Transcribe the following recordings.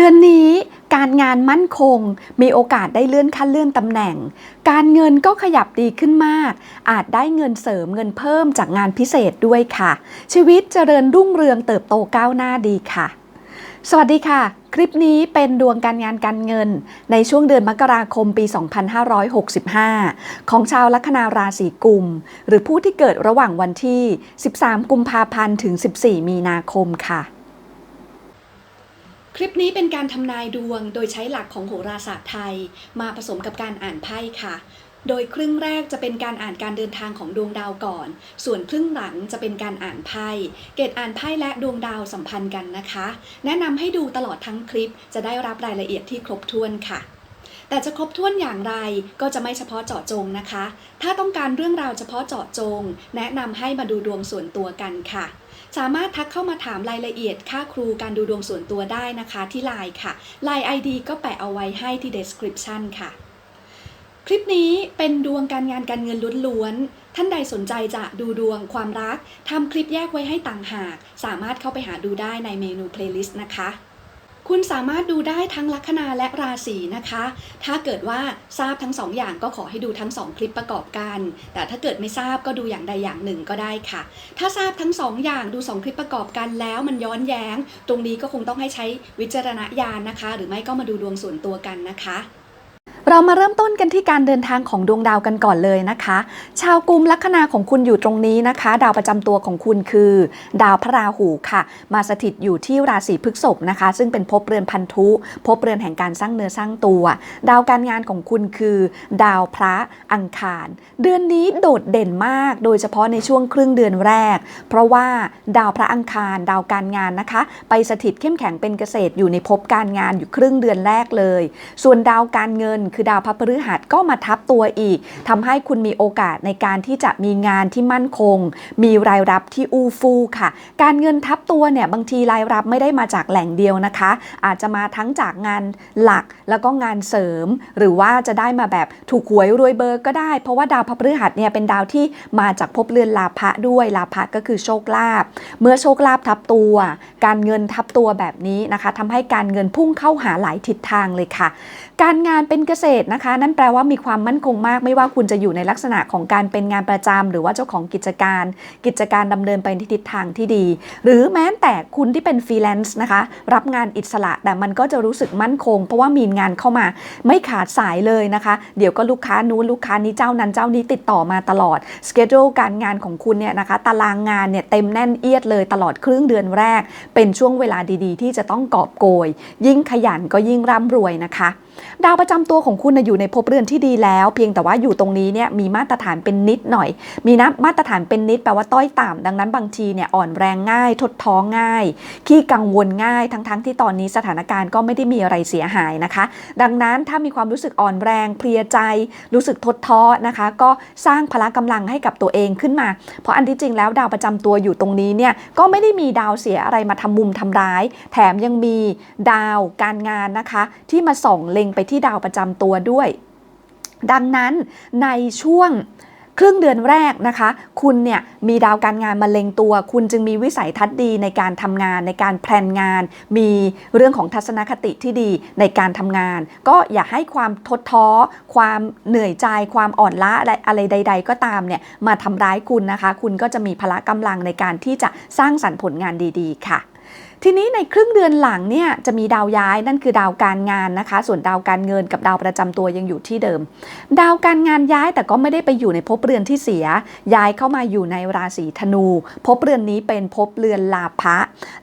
ดือนนี้การงานมั่นคง มีโอกาสได้เลื่อนขั้นเลื่อนตำแหน่ง การเงินก็ขยับดีขึ้นมาก อาจได้เงินเสริมเงินเพิ่มจากงานพิเศษด้วยค่ะ ชีวิตเจริญรุ่งเรืองเติบโตก้าวหน้าดีค่ะ สวัสดีค่ะ คลิปนี้เป็นดวงการงานการเงิน ในช่วงเดือนมกราคมปี 2565 ของชาวลัคนาราศีกุม หรือผู้ที่เกิดระหว่างวันที่ 13 กุมภาพันธ์ถึง 14 มีนาคมค่ะ คลิปนี้เป็นการทำนายดวงโดยใช้หลักของโหราศาสตร์ไทย มาผสมกับการอ่านไพ่ค่ะ โดยครึ่งแรกจะเป็นการอ่านการเดินทางของดวงดาวก่อน ส่วนครึ่งหลังจะเป็นการอ่านไพ่ เกตอ่านไพ่และดวงดาวสัมพันธ์กันนะคะ แนะนำให้ดูตลอดทั้งคลิปจะได้รับรายละเอียดที่ครบถ้วนค่ะแต่จะครบถ้วนอย่างไรก็จะไม่เฉพาะเจาะจงนะคะ ถ้าต้องการเรื่องราวเฉพาะเจาะจง แนะนำให้มาดูดวงส่วนตัวกันค่ะ สามารถทักเข้ามาถามรายละเอียดค่าครูการดูดวงส่วนตัวได้นะคะที่ไลน์ค่ะ l ลน์ ID ก็แปะเอาไว้ให้ที่ description ค่ะ คลิปนี้เป็นดวงการงานการเงินล้วนๆ ท่านใดสนใจจะดูดวงความรักทำคลิปแยกไว้ให้ต่างหาก สามารถเข้าไปหาดูได้ในเมนู playlist นะคะ คุณสามารถดูได้ทั้งลัคนาและราศีนะคะ ถ้าเกิดว่าทราบทั้งสองอย่างก็ขอให้ดูทั้งสองคลิปประกอบกัน แต่ถ้าเกิดไม่ทราบก็ดูอย่างใดอย่างหนึ่งก็ได้ค่ะ ถ้าทราบทั้งสองอย่างดูสองคลิปประกอบกันแล้วมันย้อนแย้ง ตรงนี้ก็คงต้องให้ใช้วิจารณญาณนะคะ หรือไม่ก็มาดูดวงส่วนตัวกันนะคะ เรามาเริ่มต้นกันที่การเดินทางของดวงดาวกันก่อนเลยนะคะ ชาวกุมลัคนาของคุณอยู่ตรงนี้นะคะ ดาวประจำตัวของคุณคือ ดาวพระราหูค่ะ มาสถิตอยู่ที่ราศีพฤษภนะคะ ซึ่งเป็นภพเรือนพันธุภพเรือนแห่งการสร้างเนื้อสร้างตัว ดาวการงานของคุณคือ ดาวพระอังคาร เดือนนี้โดดเด่นมาก โดยเฉพาะในช่วงครึ่งเดือนแรก เพราะว่าดาวพระอังคาร ดาวการงานนะคะ ไปสถิตเข้มแข็งเป็นเกษตรอยู่ในภพการงานอยู่ครึ่งเดือนแรกเลย ส่วนดาวการเงินคือดาวพระพฤหัสก็มาทับตัวอีกทำให้คุณมีโอกาสในการที่จะมีงานที่มั่นคง มีรายรับที่อู้ฟู่ค่ะ การเงินทับตัวเนี่ยบางทีรายรับไม่ได้มาจากแหล่งเดียวนะคะ อาจจะมาทั้งจากงานหลักแล้วก็งานเสริม หรือว่าจะได้มาแบบถูกหวยรวยเบอร์ก็ได้ เพราะว่าดาวพระพฤหัสเนี่ยเป็นดาวที่มาจากภพเรือนลาภะด้วยลาภะก็คือโชคลาภเมื่อโชคลาภทับตัว การเงินทับตัวแบบนี้นะคะทำให้การเงินพุ่งเข้าหาหลายทิศทางเลยค่ะ การงานเป็นเกษตรนะคะ นั่นแปลว่ามีความมั่นคงมาก ไม่ว่าคุณจะอยู่ในลักษณะของการเป็นงานประจำหรือว่าเจ้าของกิจการ กิจการดำเนินไปในทิศทางที่ดี หรือแม้แต่คุณที่เป็นฟรีแลนซ์นะคะ รับงานอิสระแต่มันก็จะรู้สึกมั่นคง เพราะว่ามีงานเข้ามา ไม่ขาดสายเลยนะคะ เดี๋ยวก็ลูกค้านู้นลูกค้านี้เจ้านั้นเจ้านี้ติดต่อมาตลอดสเกจ e การงานของคุณเนี่ยนะคะ ตารางงานเนี่ยเต็มแน่นเอียดเลยตลอดครึ่งเดือนแรก เป็นช่วงเวลาดีๆ ที่จะต้องกอบโกย ยิ่งขยันก็ยิ่งร่ำรวยนะคะ ดาวประจำตัวของคุณนะอยู่ในภพเรือนที่ดีแล้ว เพียงแต่ว่าอยู่ตรงนี้เนี่ยมีมาตรฐานเป็นนิดหน่อย มีนะมาตรฐานเป็นนิดแปลว่าต้อยต่ำดังนั้นบางทีเนี่ยอ่อนแรงง่าย ทดท้องง่าย ขี้กังวลง่ายทั้งๆทที่ตอนนี้สถานการณ์ก็ไม่ได้มีอะไรเสียหายนะคะ ดังนั้นถ้ามีความรู้สึกอ่อนแรงเพลียใจ รู้สึกทดท้อนะคะ ก็สร้างพละกำลังให้กับตัวเองขึ้นมา เพราะอันที่จริงแล้วดาวประจำตัวอยู่ตรงนี้เนี่ยก็ไม่ได้มีดาวเสียอะไรมาทำมุมทำร้าย แถมยังมีดาวการงานนะคะ ที่มาส่องเล็งไปที่ดาวประจำตัวด้วย ดังนั้นในช่วงครึ่งเดือนแรกนะคะ คุณเนี่ยมีดาวการงานมาเล็งตัว คุณจึงมีวิสัยทัศน์ดีในการทำงานในการแพลนงาน มีเรื่องของทัศนคติที่ดีในการทำงาน ก็อย่าให้ความทดท้อ ความเหนื่อยใจ ความอ่อนล้าอะไรอะไรใด ๆ ก็ตามเนี่ยมาทำร้ายคุณนะคะ คุณก็จะมีพละกำลังในการที่จะสร้างสรรค์ผลงานดี ๆ ค่ะ ทีนี้ในครึ่งเดือนหลังเนี่ยจะมีดาวย้ายนั่นคือดาวการงานนะคะ ส่วนดาวการเงินกับดาวประจำตัวยังอยู่ที่เดิม ดาวการงานย้ายแต่ก็ไม่ได้ไปอยู่ในภพเรือนที่เสีย ย้ายเข้ามาอยู่ในราศีธนูภพเรือนนี้เป็นภพเรือนลาภะ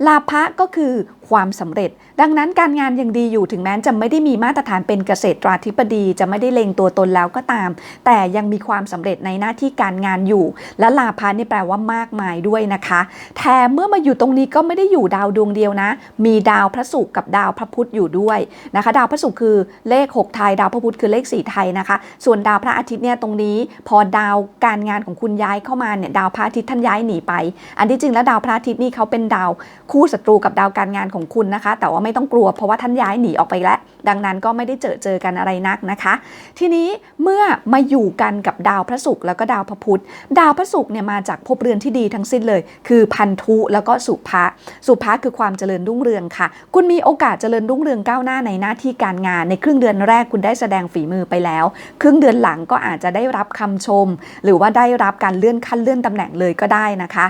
ลาภะก็คือ ความสำเร็จ ดังนั้นการงานยังดีอยู่ถึงแม้จะไม่ได้มีมาตรฐานเป็นเกษตราธิบดี จะไม่ได้เล็งตัวตนแล้วก็ตาม แต่ยังมีความสำเร็จในหน้าที่การงานอยู่ และลาภะนี่แปลว่ามากมายด้วยนะคะ แถมเมื่อมาอยู่ตรงนี้ก็ไม่ได้อยู่ดาวดวงเดียวนะ มีดาวพระศุกร์กับดาวพระพุธอยู่ด้วยนะคะ ดาวพระศุกร์คือเลข 6 ไทย ดาวพระพุธคือเลข 4 ไทยนะคะ ส่วนดาวพระอาทิตย์เนี่ยตรงนี้ พอดาวการงานของคุณย้ายเข้ามาเนี่ยดาวพระอาทิตย์ท่านย้ายหนีไป อันที่จริงแล้วดาวพระอาทิตย์นี่เขาเป็นดาวคู่ศัตรูกับดาวการงานของคุณนะคะ แต่ว่าไม่ต้องกลัวเพราะว่าท่านย้ายหนีออกไปแล้ว ดังนั้นก็ไม่ได้เจอเจอกันอะไรนักนะคะ ทีนี้เมื่อมาอยู่กันกับดาวพระศุกร์แล้วก็ดาวพระพุธ ดาวพระศุกร์เนี่ยมาจากภพเรือนที่ดีทั้งสิ้นเลย คือพันธุแล้วก็สุภะสุภะคือความเจริญรุ่งเรืองค่ะ คุณมีโอกาสเจริญรุ่งเรืองก้าวหน้าในหน้าที่การงาน ในครึ่งเดือนแรกคุณได้แสดงฝีมือไปแล้ว ครึ่งเดือนหลังก็อาจจะได้รับคำชม หรือว่าได้รับการเลื่อนขั้นเลื่อนตำแหน่งเลยก็ได้นะคะ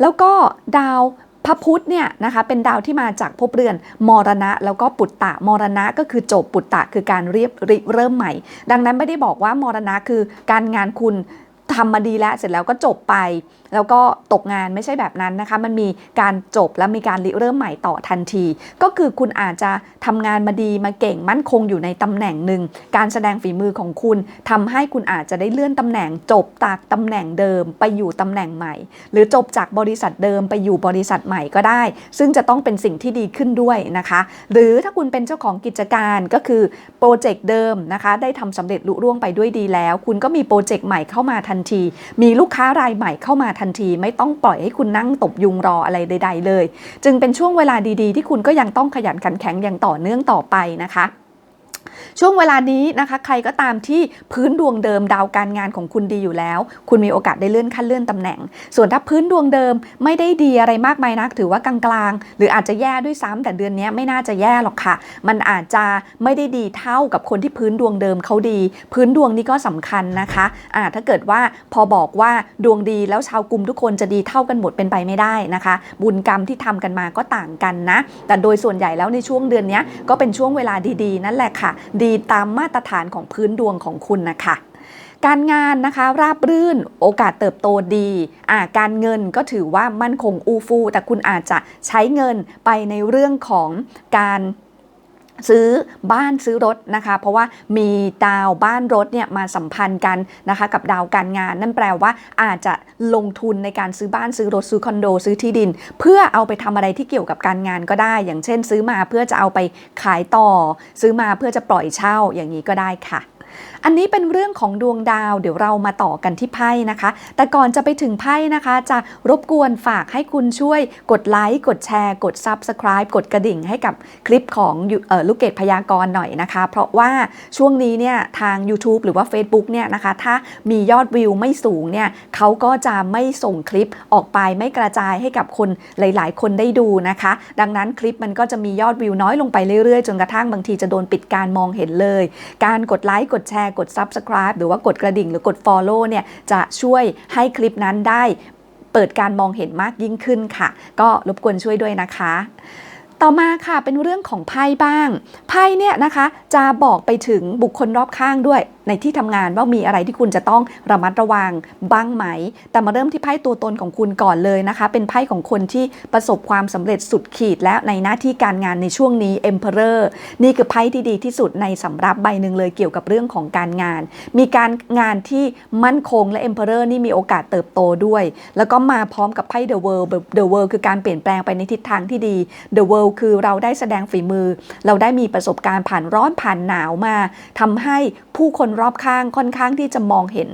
แล้วก็ดาว พระพุธเนี่ยนะคะเป็นดาวที่มาจากภพเรือนมรณะ แล้วก็ปุตตะมรณะก็คือจบปุตตะคือการเรียบริเริ่มใหม่ ดังนั้นไม่ได้บอกว่ามรณะคือการงานคุณทำมาดีแล้วเสร็จแล้วก็จบไป แล้วก็ตกงานไม่ใช่แบบนั้นนะคะ มันมีการจบและมีการริเริ่มใหม่ต่อทันที ก็คือคุณอาจจะทำงานมาดีมาเก่งมั่นคงอยู่ในตำแหน่งหนึ่ง การแสดงฝีมือของคุณทำให้คุณอาจจะได้เลื่อนตำแหน่ง จบจากตำแหน่งเดิมไปอยู่ตำแหน่งใหม่ หรือจบจากบริษัทเดิมไปอยู่บริษัทใหม่ก็ได้ ซึ่งจะต้องเป็นสิ่งที่ดีขึ้นด้วยนะคะ หรือถ้าคุณเป็นเจ้าของกิจการก็คือโปรเจกต์เดิมนะคะได้ทำสำเร็จลุล่วงไปด้วยดีแล้ว คุณก็มีโปรเจกต์ใหม่เข้ามาทันที มีลูกค้ารายใหม่เข้ามาทันที ไม่ต้องปล่อยให้คุณนั่งตบยุงรออะไรใด ๆ เลย จึงเป็นช่วงเวลาดีๆ ที่คุณก็ยังต้องขยันขันแข็งอย่างต่อเนื่องต่อไปนะคะ ช่วงเวลานี้นะคะ ใครก็ตามที่พื้นดวงเดิมดาวการงานของคุณดีอยู่แล้ว คุณมีโอกาสได้เลื่อนขั้นเลื่อนตำแหน่ง ส่วนถ้าพื้นดวงเดิมไม่ได้ดีอะไรมากมายนัก ถือว่ากลางๆ หรืออาจจะแย่ด้วยซ้ำแต่เดือนนี้ไม่น่าจะแย่หรอกค่ะ มันอาจจะไม่ได้ดีเท่ากับคนที่พื้นดวงเดิมเขาดี พื้นดวงนี้ก็สำคัญนะคะอ่าถ้าเกิดว่าพอบอกว่าดวงดีแล้วชาวกลุ่มทุกคนจะดีเท่ากันหมดเป็นไปไม่ได้นะคะ บุญกรรมที่ทำกันมาก็ต่างกันนะ แต่โดยส่วนใหญ่แล้วในช่วงเดือนนี้ก็เป็นช่วงเวลาดีๆ นั่นแหละค่ะดีตามมาตรฐานของพื้นดวงของคุณนะคะการงานนะคะราบรื่นโอกาสเติบโตดีอ่าการเงินก็ถือว่ามั่นคงอูฟู แต่คุณอาจจะใช้เงินไปในเรื่องของการ ซื้อบ้านซื้อรถนะคะ เพราะว่ามีดาวบ้านรถเนี่ยมาสัมพันธ์กันนะคะ กับดาวการงาน นั่นแปลว่าอาจจะลงทุนในการซื้อบ้านซื้อรถซื้อคอนโดซื้อที่ดิน เพื่อเอาไปทำอะไรที่เกี่ยวกับการงานก็ได้ อย่างเช่น ซื้อมาเพื่อจะเอาไปขายต่อ ซื้อมาเพื่อจะปล่อยเช่าอย่างนี้ก็ได้ค่ะ อันนี้เป็นเรื่องของดวงดาว เดี๋ยวเรามาต่อกันที่ไพ่นะคะ แต่ก่อนจะไปถึงไพ่นะคะ จะรบกวนฝากให้คุณช่วยกดไลค์กดแชร์ กด Subscribe กดกระดิ่งให้กับคลิปของออลูกเกดพยากรณ์หน่อยนะคะ เพราะว่าช่วงนี้เนี่ยทาง YouTube หรือว่า Facebook เนี่ยนะคะ ถ้ามียอดวิวไม่สูงเนี่ยเขาก็จะไม่ส่งคลิปออกไปไม่กระจายให้กับคนหลาย ๆ คนได้ดูนะคะ ดังนั้นคลิปมันก็จะมียอดวิวน้อยลงไปเรื่อย ๆ จนกระทั่งบางทีจะโดนปิดการมองเห็นเลย การกดไลค์กดแชร์กด Subscribe หรือว่ากดกระดิ่งหรือกด Follow เนี่ยจะช่วยให้คลิปนั้นได้เปิดการมองเห็นมากยิ่งขึ้นค่ะ ก็รบกวนช่วยด้วยนะคะ ต่อมาค่ะเป็นเรื่องของไพ่บ้าง ไพ่เนี่ยนะคะจะบอกไปถึงบุคคลรอบข้างด้วยในที่ทำงานว่ามีอะไรที่คุณจะต้องระมัดระวังบ้างไหม แต่มาเริ่มที่ไพ่ตัวตนของคุณก่อนเลยนะคะ เป็นไพ่ของคนที่ประสบความสำเร็จสุดขีดและในหน้าที่การงานในช่วงนี้ Emperor นี่คือไพ่ที่ดีที่สุดในสำรับใบหนึ่งเลยเกี่ยวกับเรื่องของการงาน มีการงานที่มั่นคงและ Emperor นี่มีโอกาสเติบโตด้วย แล้วก็มาพร้อมกับไพ่ The World The World คือการเปลี่ยนแปลงไปในทิศทางที่ดี The World คือเราได้แสดงฝีมือ เราได้มีประสบการณ์ผ่านร้อนผ่านหนาวมาทำให้ผู้คนรอบข้างค่อนข้างที่จะมองเห็น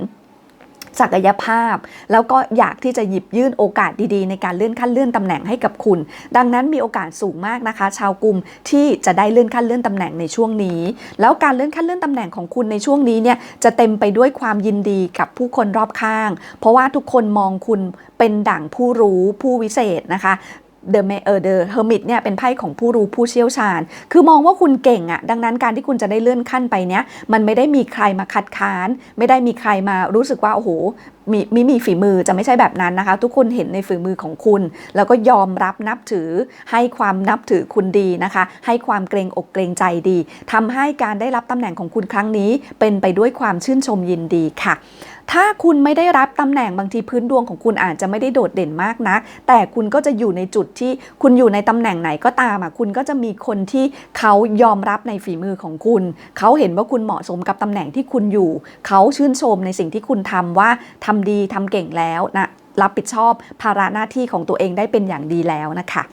ศักยภาพ แล้วก็อยากที่จะหยิบยื่นโอกาสดีๆ ในการเลื่อนขั้นเลื่อนตำแหน่งให้กับคุณ ดังนั้นมีโอกาสสูงมากนะคะ ชาวกลุ่มที่จะได้เลื่อนขั้นเลื่อนตำแหน่งในช่วงนี้ แล้วการเลื่อนขั้นเลื่อนตำแหน่งของคุณในช่วงนี้เนี่ยจะเต็มไปด้วยความยินดีกับผู้คนรอบข้าง เพราะว่าทุกคนมองคุณเป็นดั่งผู้รู้ผู้วิเศษนะคะ The m a เอร์เฮอร์มิตเนี่ยเป็นไพ่ของผู้รู้ผู้เชี่ยวชาญ คือมองว่าคุณเก่งอะ่ะ ดังนั้นการที่คุณจะได้เลื่อนขั้นไปเนี้ยมันไม่ได้มีใครมาคัดค้าน ไม่ได้มีใครมารู้สึกว่าโอ้โห มีมีมีฝีมือจะไม่ใช่แบบนั้นนะคะ ทุกคนเห็นในฝีมือของคุณ แล้วก็ยอมรับนับถือให้ความนับถือคุณดีนะคะ ให้ความเกรงอกเกรงใจดีทำให้การได้รับตำแหน่งของคุณครั้งนี้ เป็นไปด้วยความชื่นชมยินดีค่ะถ้าคุณไม่ได้รับตำแหน่งบางทีพื้นดวงของคุณอาจจะไม่ได้โดดเด่นมากนัก แต่คุณก็จะอยู่ในจุดที่คุณอยู่ในตำแหน่งไหนก็ตามอะคุณก็จะมีคนที่เขายอมรับในฝีมือของคุณ เขาเห็นว่าคุณเหมาะสมกับตำแหน่งที่คุณอยู่ เขาชื่นชมในสิ่งที่คุณทำว่าทำดีทำเก่งแล้วนะรับผิดชอบภาระหน้าที่ของตัวเองได้เป็นอย่างดีแล้วนะคะ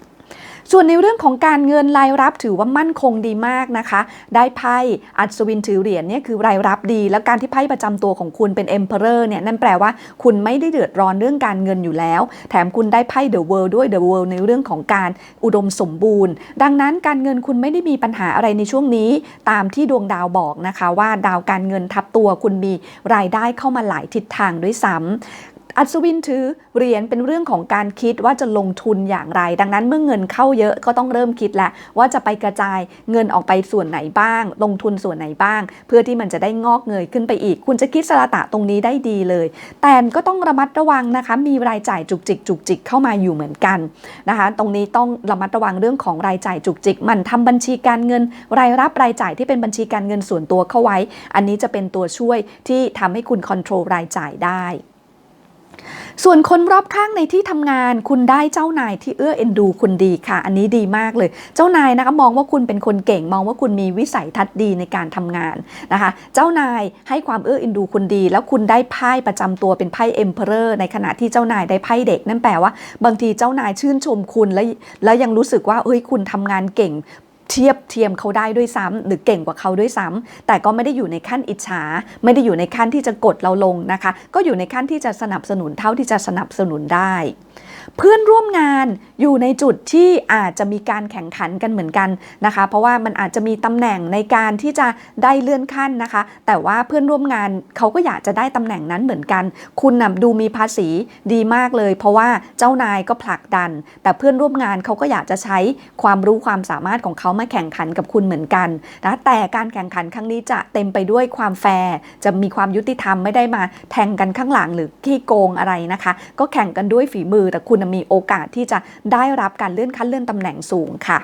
ส่วนในเรื่องของการเงินรายรับถือว่ามั่นคงดีมากนะคะ ได้ไพ่อัศวินถือเหรียญเนี่ยคือรายรับดี แล้วการที่ไพ่ประจำตัวของคุณเป็น Emperor เรเนี่ยนั่นแปลว่าคุณไม่ได้เดือดร้อนเรื่องการเงินอยู่แล้ว แถมคุณได้ไพ่ The World ด้วย The World ในเรื่องของการอุดมสมบูรณ์ ดังนั้นการเงินคุณไม่ได้มีปัญหาอะไรในช่วงนี้ ตามที่ดวงดาวบอกนะคะ ว่าดาวการเงินทับตัวคุณมีรายได้เข้ามาหลายทิศทางด้วยซ้ำ อัศวินถือเหรียญเป็นเรื่องของการคิดว่าจะลงทุนอย่างไร ดังนั้นเมื่อเงินเข้าเยอะก็ต้องเริ่มคิดแหล้วว่าจะไปกระจายเงินออกไปส่วนไหนบ้าง ลงทุนส่วนไหนบ้าง เพื่อที่มันจะได้งอกเงยขึ้นไปอีก คุณจะคิดสระตะตรงนี้ได้ดีเลย แต่ก็ต้องระมัดระวังนะคะ มีรายจ่ายจุกจิกจุกจิกเข้ามาอยู่เหมือนกันนะคะ ตรงนี้ต้องระมัดระวังเรื่องของรายจ่ายจุกจิก มันทำบัญชีการเงิน รายรับรายจ่ายที่เป็นบัญชีการเงินส่วนตัวเข้าไว้ อันนี้จะเป็นตัวช่วยที่ทำให้คุณค o n t r o l รายจ่ายได้ ส่วนคนรอบข้างในที่ทำงานคุณได้เจ้านายที่เอื้อเอ็นดูคุณดีค่ะ อันนี้ดีมากเลย เจ้านายนะคะมองว่าคุณเป็นคนเก่งมองว่าคุณมีวิสัยทัศน์ดีในการทำงานนะคะ เจ้านายให้ความเอื้อเอ็นดูคุณดี แล้วคุณได้ไพ่ประจำตัวเป็นไพ่เอ็มเพอเรอร์ในขณะที่เจ้านายได้ไพ่เด็กนั่นแปลว่า บางทีเจ้านายชื่นชมคุณแล้วแล้วยังรู้สึกว่าเฮ้ยคุณทำงานเก่ง เทียบเทียมเขาได้ด้วยซ้ำหรือเก่งกว่าเขาด้วยซ้ำแต่ก็ไม่ได้อยู่ในขั้นอิจฉา ไม่ได้อยู่ในขั้นที่จะกดเราลงนะคะ ก็อยู่ในขั้นที่จะสนับสนุนเท่าที่จะสนับสนุนได้ เพื่อนร่วมงานอยู่ในจุดที่อาจจะมีการแข่งขันกันเหมือนกันนะคะ เพราะว่ามันอาจจะมีตำแหน่งในการที่จะได้เลื่อนขั้นนะคะ แต่ว่าเพื่อนร่วมงานเขาก็อยากจะได้ตำแหน่งนั้นเหมือนกัน คุณนะดูมีภาษีดีมากเลย เพราะว่าเจ้านายก็ผลักดัน แต่เพื่อนร่วมงานเขาก็อยากจะใช้ความรู้ความสามารถของเขามาแข่งขันกับคุณเหมือนกันนะแต่การแข่งขันครั้งนี้จะเต็มไปด้วยความแฟร์จะมีความยุติธรรมไม่ได้มาแทงกันข้างหลังหรือขี้โกงอะไรนะคะ ก็แข่งกันด้วยฝีมือแต่คุณมีโอกาสที่จะได้รับการเลื่อนขั้นเลื่อนตำแหน่งสูงค่ะ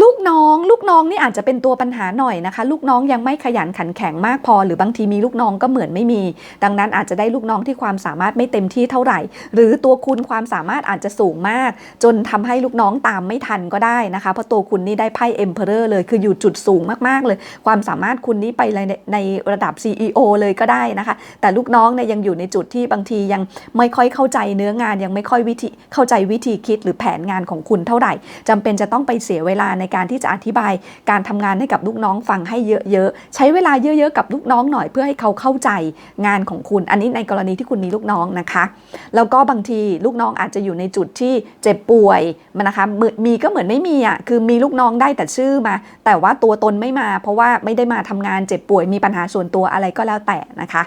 ลูกน้องลูกน้องนี่อาจจะเป็นตัวปัญหาหน่อยนะคะ ลูกน้องยังไม่ขยันขันแข็งมากพอ หรือบางทีมีลูกน้องก็เหมือนไม่มี ดังนั้นอาจจะได้ลูกน้องที่ความสามารถไม่เต็มที่เท่าไหร่ หรือตัวคุณความสามารถอาจจะสูงมาก จนทำให้ลูกน้องตามไม่ทันก็ได้นะคะ เพราะตัวคุณนี่ได้ไพ่เอ็มเพอเรอร์เลยคืออยู่จุดสูงมากๆเลย ความสามารถคุณนี่ไปในในระดับ CEO เลยก็ได้นะคะ แต่ลูกน้องเนี่ยยังอยู่ในจุดที่บางทียังไม่ค่อยเข้าใจเนื้องานยังไม่ค่อยวิธีเข้าใจวิธีคิดหรือแผนงานของคุณเท่าไหร่จำเป็นจะต้องไปเสียเวลาในการที่จะอธิบายการทำงานให้กับลูกน้องฟังให้เยอะๆ ใช้เวลาเยอะๆ กับลูกน้องหน่อยเพื่อให้เขาเข้าใจงานของคุณ อันนี้ในกรณีที่คุณมีลูกน้องนะคะ แล้วก็บางทีลูกน้องอาจจะอยู่ในจุดที่เจ็บป่วยมันนะคะม,มีก็เหมือนไม่มีอะคือมีลูกน้องได้แต่ชื่อมา แต่ว่าตัวตนไม่มา เพราะว่าไม่ได้มาทำงานเจ็บป่วยมีปัญหาส่วนตัวอะไรก็แล้วแต่นะคะ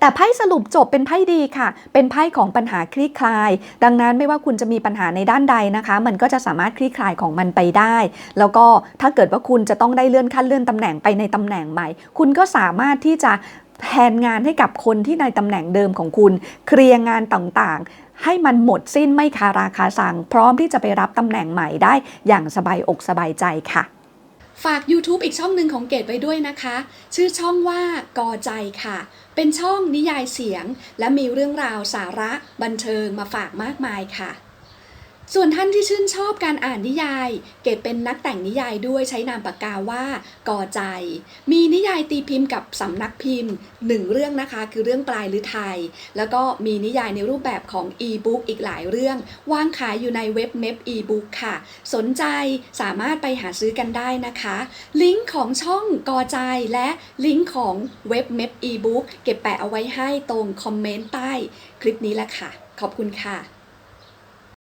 แต่ไพ่สรุปจบเป็นไพ่ดีค่ะ เป็นไพ่ของปัญหาคลี่คลาย ดังนั้นไม่ว่าคุณจะมีปัญหาในด้านใดนะคะ มันก็จะสามารถคลี่คลายของมันไปได้ แล้วก็ถ้าเกิดว่าคุณจะต้องได้เลื่อนขั้นเลื่อนตำแหน่งไปในตำแหน่งใหม่ คุณก็สามารถที่จะแทนงานให้กับคนที่ในตำแหน่งเดิมของคุณ เคลียร์งานต่างๆ ให้มันหมดสิ้นไม่คาราคาซังพร้อมที่จะไปรับตำแหน่งใหม่ได้อย่างสบายอกสบายใจค่ะ ฝาก YouTube อีกช่องหนึ่งของเกดไว้ด้วยนะคะ ชื่อช่องว่ากอใจค่ะ เป็นช่องนิยายเสียง และมีเรื่องราวสาระบันเทิงมาฝากมากมายค่ะ ส่วนท่านที่ชื่นชอบการอ่านนิยาย เกดเป็นนักแต่งนิยายด้วยใช้นามปากกาว่ากอใจ มีนิยายตีพิมพ์กับสำนักพิมพ์หนึ่งเรื่องนะคะ คือเรื่องปลายหรือไทยแล้วก็มีนิยายในรูปแบบของอีบุ๊กอีกหลายเรื่องวางขายอยู่ในเว็บเม p อีบุ๊กค่ะ สนใจสามารถไปหาซื้อกันได้นะคะ ลิงก์ของช่องกอใจและลิงก์ของเว็บเม p อีบุ๊กเก็บแปะเอาไว้ให้ตรงคอมเมนต์ใต้คลิปนี้แหละค่ะ ขอบคุณค่ะ